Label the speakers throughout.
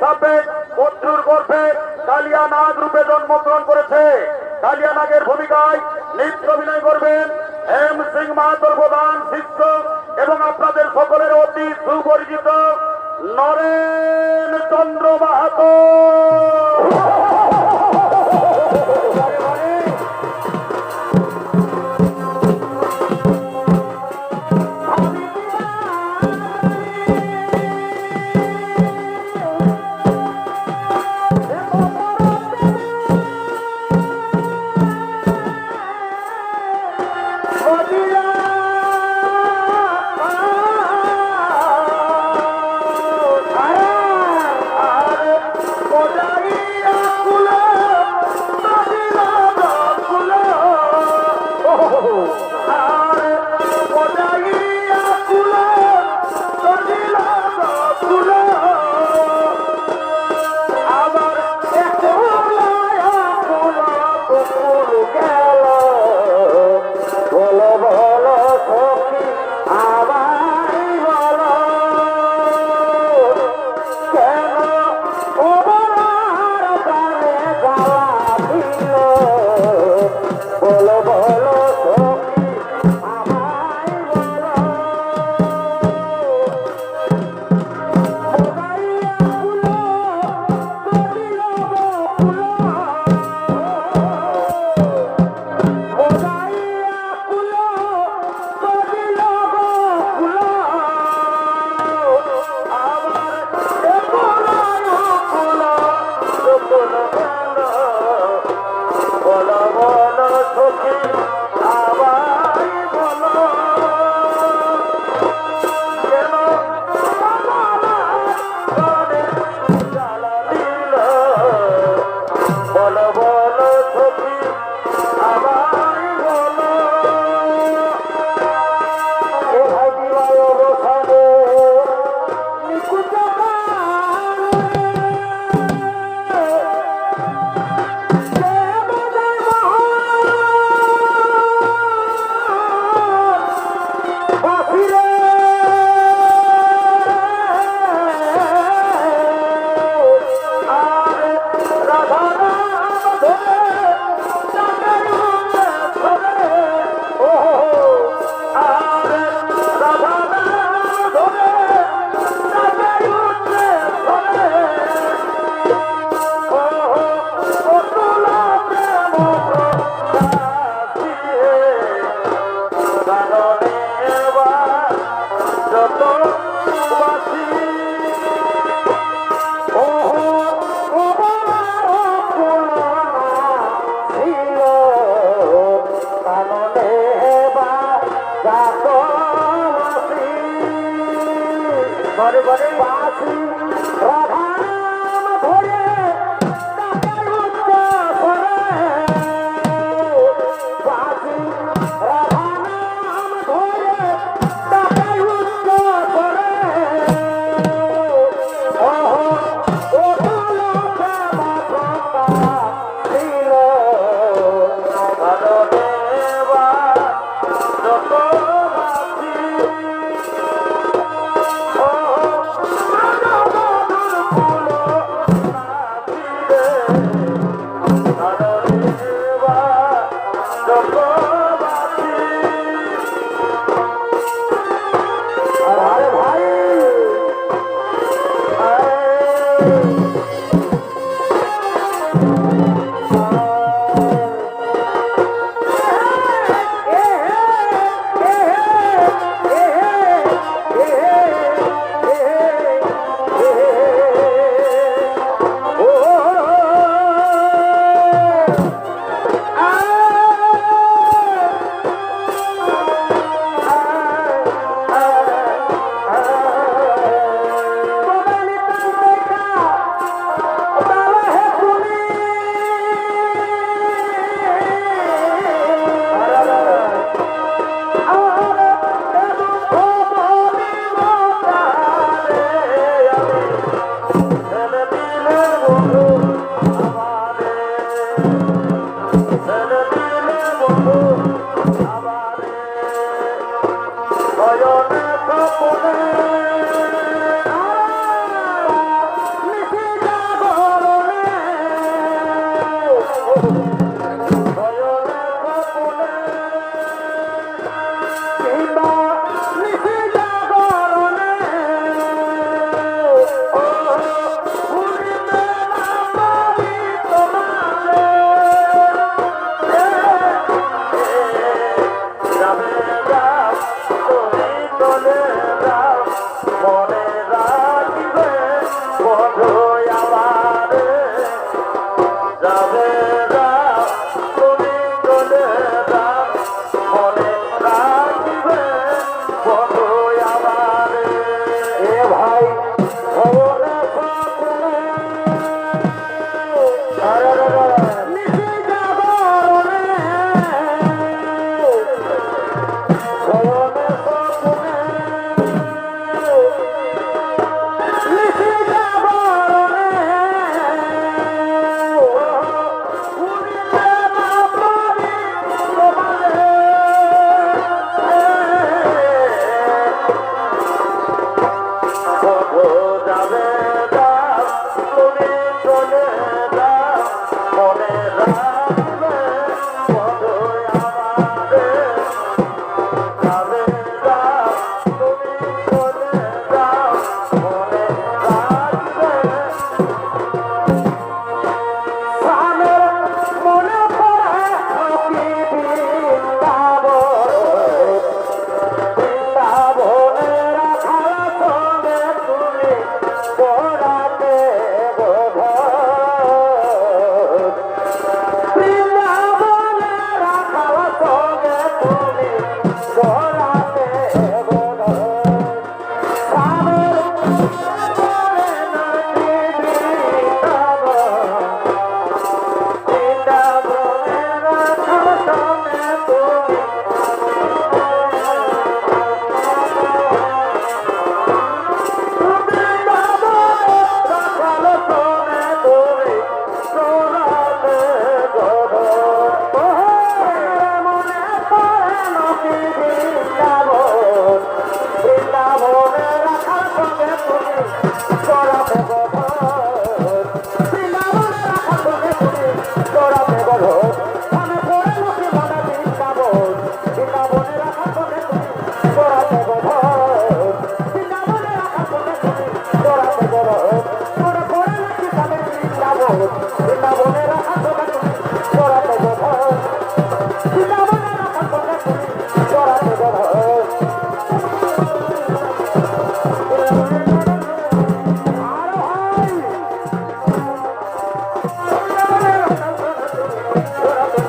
Speaker 1: সাথে বদ্রুর গর্ভে কালিয়া নাগ রূপে জন্মগ্রহণ করেছে। কালিয়া নাগের ভূমিকায় নৃত্য অভিনয় করবেন এম সিং মাহাতর প্রধান শিক্ষক এবং আপনাদের সকলের অতি সুপরিচিত নরেন চন্দ্র মাহাতো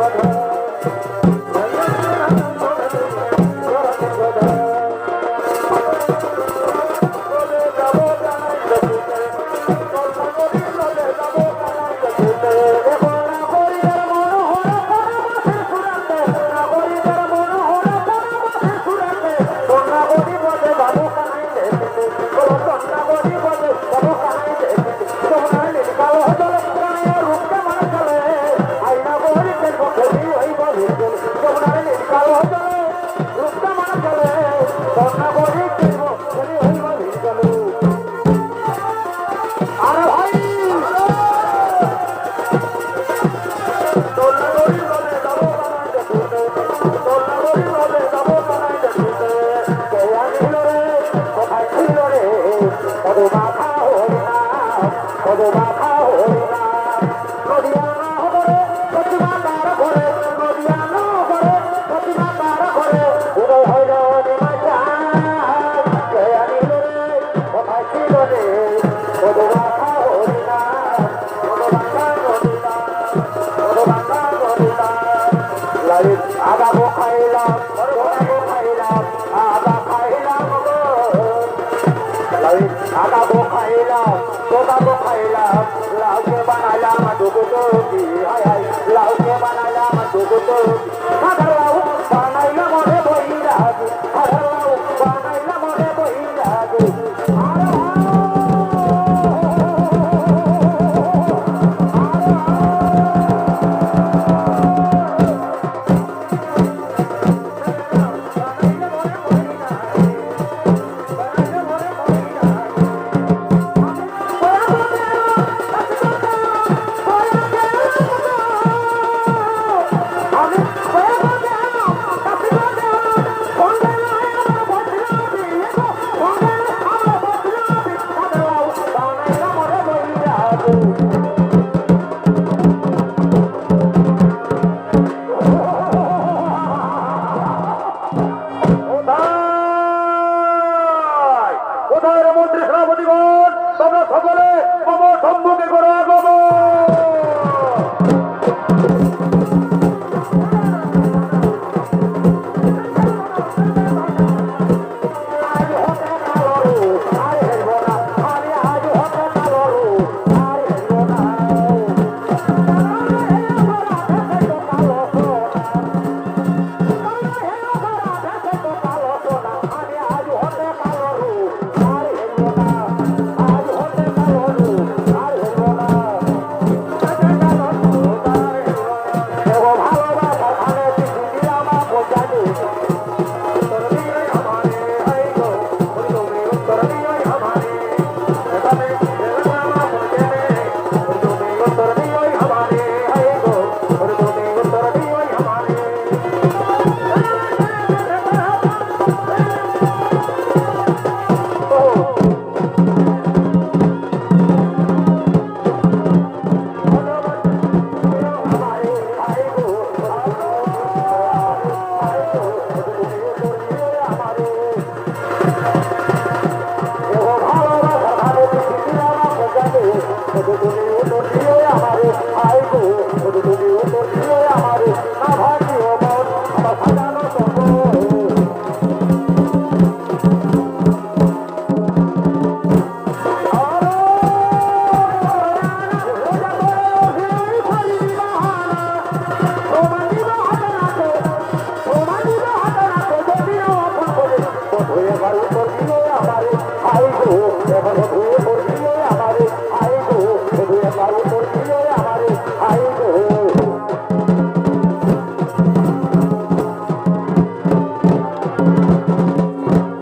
Speaker 2: Thank you. Bye. লাউকে বানাইলাম দুটো কি হায় লাউকে Thank you.